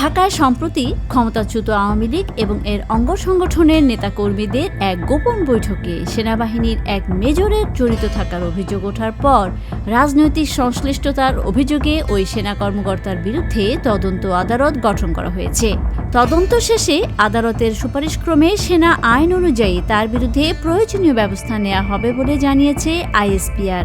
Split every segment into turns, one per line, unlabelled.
ঢাকায় সম্প্রতি ক্ষমতাচ্যুত আওয়ামী লীগ এবং এর অঙ্গ সংগঠনের নেতাকর্মীদের এক গোপন বৈঠকে সেনাবাহিনীর এক মেজরের জড়িত থাকার অভিযোগ ওঠার পর রাজনৈতিক সংশ্লিষ্টতার অভিযোগে ওই সেনা কর্মকর্তার বিরুদ্ধে তদন্ত আদালত গঠন করা হয়েছে। তদন্ত শেষে আদালতের সুপারিশক্রমে সেনা আইন অনুযায়ী তার বিরুদ্ধে প্রয়োজনীয় ব্যবস্থা নেওয়া হবে বলে জানিয়েছে আইএসপিআর।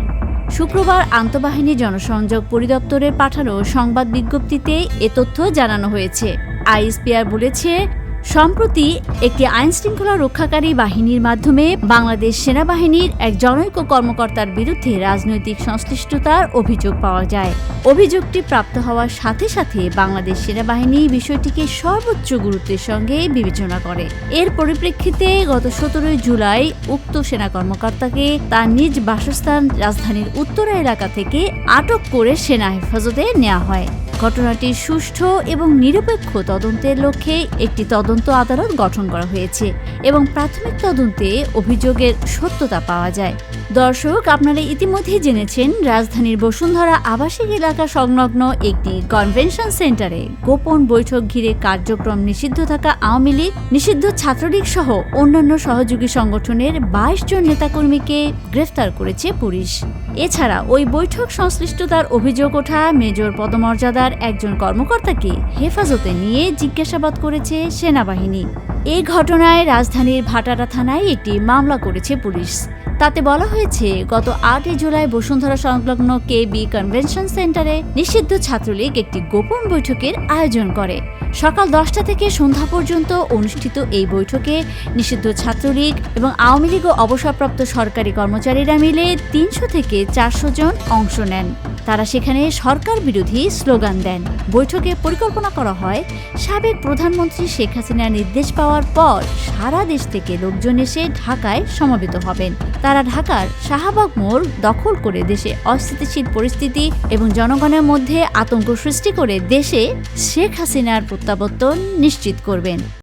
শুক্রবার আন্তঃবাহিনী জনসংযোগ পরিদপ্তরের পাঠানো সংবাদ বিজ্ঞপ্তিতে এ তথ্য জানানো হয়েছে। আইএসপিআর বলেছে সম্প্রতি একটি আইন শৃঙ্খলা রক্ষাকারী বাহিনীর মাধ্যমে বাংলাদেশ সেনাবাহিনীর এক জনৈক কর্মকর্তার বিরুদ্ধে রাজনৈতিক সংশ্লিষ্টতার অভিযোগ পাওয়া যায়। অভিযোগটি প্রাপ্ত হওয়ার সাথে সাথে বাংলাদেশ সেনাবাহিনী বিষয়টিকে সর্বোচ্চ গুরুত্বের সঙ্গে বিবেচনা করে। এর পরিপ্রেক্ষিতে গত সতেরোই জুলাই উক্ত সেনা কর্মকর্তাকে তার নিজ বাসস্থান রাজধানীর উত্তরা এলাকা থেকে আটক করে সেনা হেফাজতে নেওয়া হয়। ঘটনাটির সুষ্ঠু এবং নিরপেক্ষ তদন্তের লক্ষ্যে একটি তদন্ত আদালত গঠন করা হয়েছে এবং প্রাথমিক তদন্তে অভিযোগের সত্যতা পাওয়া যায়। দর্শক, আপনারা ইতিমধ্যেই জেনেছেন, রাজধানীর বসুন্ধরা আবাসিক এলাকা সংলগ্ন একটি কনভেনশন সেন্টারে গোপন বৈঠক ঘিরে কার্যক্রম নিষিদ্ধ থাকা আওয়ামী লীগ, নিষিদ্ধ ছাত্রলীগ সহ অন্যান্য সহযোগী সংগঠনের বাইশ জন নেতাকর্মীকে গ্রেফতার করেছে পুলিশ। এছাড়া ওই বৈঠক সংশ্লিষ্টতার অভিযোগ ওঠা মেজর পদমর্যাদার একজন কর্মকর্তাকে হেফাজতে নিয়ে জিজ্ঞাসাবাদ করেছে সেনাবাহিনী। এই ঘটনায় রাজধানীর ভাটারা থানায় একটি মামলা করেছে পুলিশ। তাতে বলা হয়েছে, গত আটই জুলাই বসুন্ধরা সংলগ্ন কে বি কনভেনশন সেন্টারে নিষিদ্ধ ছাত্রলীগ একটি গোপন বৈঠকের আয়োজন করে। সকাল দশটা থেকে সন্ধ্যা পর্যন্ত অনুষ্ঠিত এই বৈঠকে নিষিদ্ধ ছাত্রলীগ এবং আওয়ামী লীগ ও অবসরপ্রাপ্ত সরকারি কর্মচারীরা মিলে তিনশো থেকে চারশো জন অংশ নেন। তারা সেখানে সরকার বিরোধী স্লোগান দেন। বৈঠকে পরিকল্পনা করা হয়, সাবেক প্রধানমন্ত্রী শেখ হাসিনার নির্দেশ পাওয়ার পর সারা দেশ থেকে লোকজন এসে ঢাকায় সমবেত হবেন। তারা ঢাকার শাহবাগ মোড় দখল করে দেশে অস্থিতিশীল পরিস্থিতি এবং জনগণের মধ্যে আতঙ্ক সৃষ্টি করে দেশে শেখ হাসিনার প্রত্যাবর্তন নিশ্চিত করবেন।